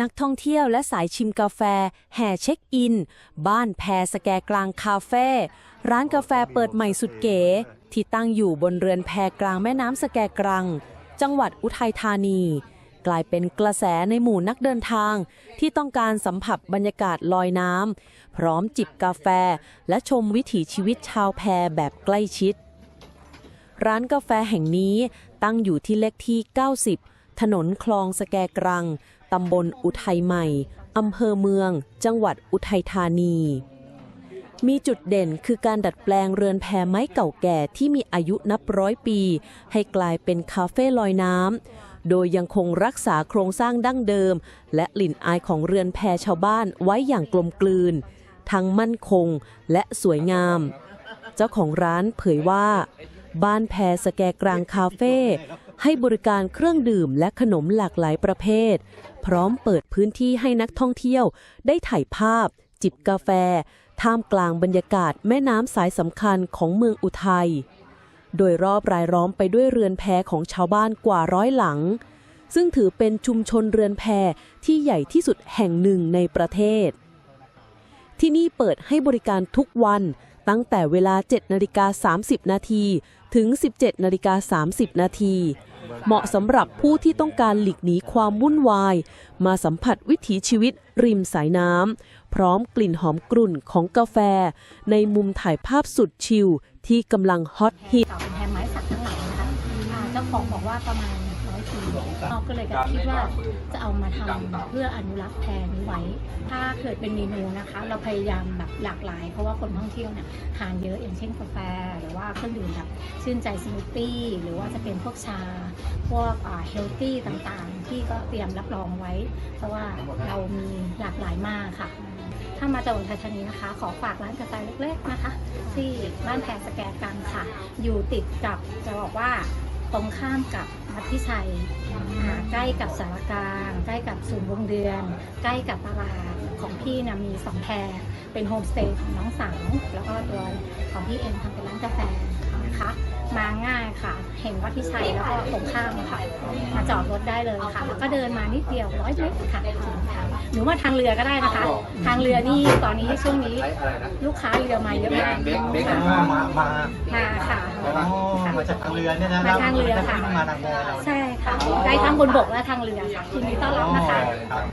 นักท่องเที่ยวและสายชิมกาแฟ แห่เช็คอิน บ้านแพสแกกลางคาเฟ่ร้านกาแฟเปิดใหม่สุดเก๋ ที่ตั้งอยู่บนเรือนแพกลางแม่น้ำสแกกรัง จังหวัดอุทัยธานี กลายเป็นกระแสในหมู่นักเดินทาง ที่ต้องการสัมผัสบรรยากาศลอยน้ำพร้อมจิบกาแฟ และชมวิถีชีวิตชาวแพแบบใกล้ชิด ร้านกาแฟแห่งนี้ตั้งอยู่ที่เลขที่ 90 ถนนคลองสแกกรัง ตำบลอุทัยใหม่อำเภอเมือง จังหวัดอุทัยธานี มีจุดเด่นคือการดัดแปลงเรือนแพไม้เก่าแก่ที่มีอายุนับร้อยปี ให้กลายเป็นคาเฟ่ลอยน้ำ โดยยังคงรักษาโครงสร้างดั้งเดิม และกลิ่นอายของเรือนแพชาวบ้านไว้อย่างกลมกลืน ทั้งมั่นคงและสวยงาม เจ้าของร้านเผยว่า บ้านแพสแกกลางคาเฟ่ ให้บริการเครื่องดื่มและขนมหลากหลายประเภท พร้อมเปิดพื้นที่ให้นักท่องเที่ยว ได้ถ่ายภาพ จิบกาแฟ ท่ามกลางบรรยากาศแม่น้ำสายสำคัญของเมืองอุทัย โดยรอบรายล้อมไปด้วยเรือนแพของชาวบ้านกว่าร้อยหลัง ซึ่งถือเป็นชุมชนเรือนแพที่ใหญ่ที่สุดแห่งหนึ่งในประเทศ ที่นี่เปิดให้บริการทุกวัน ตั้งแต่เวลา 7นาฬิกา30 นาทีถึง 17นาฬิกา30 นาทีเหมาะสำหรับผู้ที่ต้องการหลีกหนีความวุ่นวาย มาสัมผัสวิถีชีวิตริมสายน้ำพร้อมกลิ่นหอมกรุ่นของกาแฟ ในมุมถ่ายภาพสุดชิลที่กำลังฮอตฮิตเป็นแฮมไม้สักทั้งหลังนะคะเจ้าของบอกว่าประมาณ เราก็เลยคิดว่าจะเอามาทำเพื่ออนุรักษ์แพรนี้ไว้ ถ้าเกิดเป็นเมนูนะคะ เราพยายามแบบหลากหลาย เพราะว่าคนท่องเที่ยวเนี่ยทานเยอะอย่างเช่นกาแฟ หรือว่าเครื่องดื่มแบบชื่นใจสมูทตี้ หรือว่าจะเป็นพวกชา พวกเฮลตี้ต่างๆ ที่ก็เตรียมรับรองไว้ เพราะว่าเรามีหลากหลายมากค่ะถ้ามาจากอุทัยานีนะคะ ขอฝากร้านกาแฟเล็กๆนะคะ ที่บ้านแพรสแกกันค่ะ อยู่ติดกับจะบอกว่า ตรงข้ามกับมัธพิชัยอ่าใกล้กับสารกลาง ใกล้กับศูนย์วงเดือน ใกล้กับตลาดของพี่นะมีสองแพรเป็นโฮมสเตย์ของน้องสาวแล้วก็ตัวของพี่เองทำเป็นร้านกาแฟ นะคะ มาง่ายค่ะ เห็นวัดพิชัยแล้วก็ตรงข้ามค่ะ มาจอดรถได้เลยค่ะ แล้วก็เดินมานิดเดียวร้อยเมตรค่ะถึงค่ะหรือว่าทางเรือก็ได้นะคะ ทางเรือนี่ตอนนี้ช่วงนี้ ลูกค้าเรือมาเยอะมากมามา มามาค่ะ อ๋อมาจากทางเรือเนี่ยนะมาทางเรือค่ะ แล้วมาทางเรือเราใช่ค่ะ ได้ทั้งบนบกและทางเรือค่ะยินดีต้อนรับนะคะ ครับ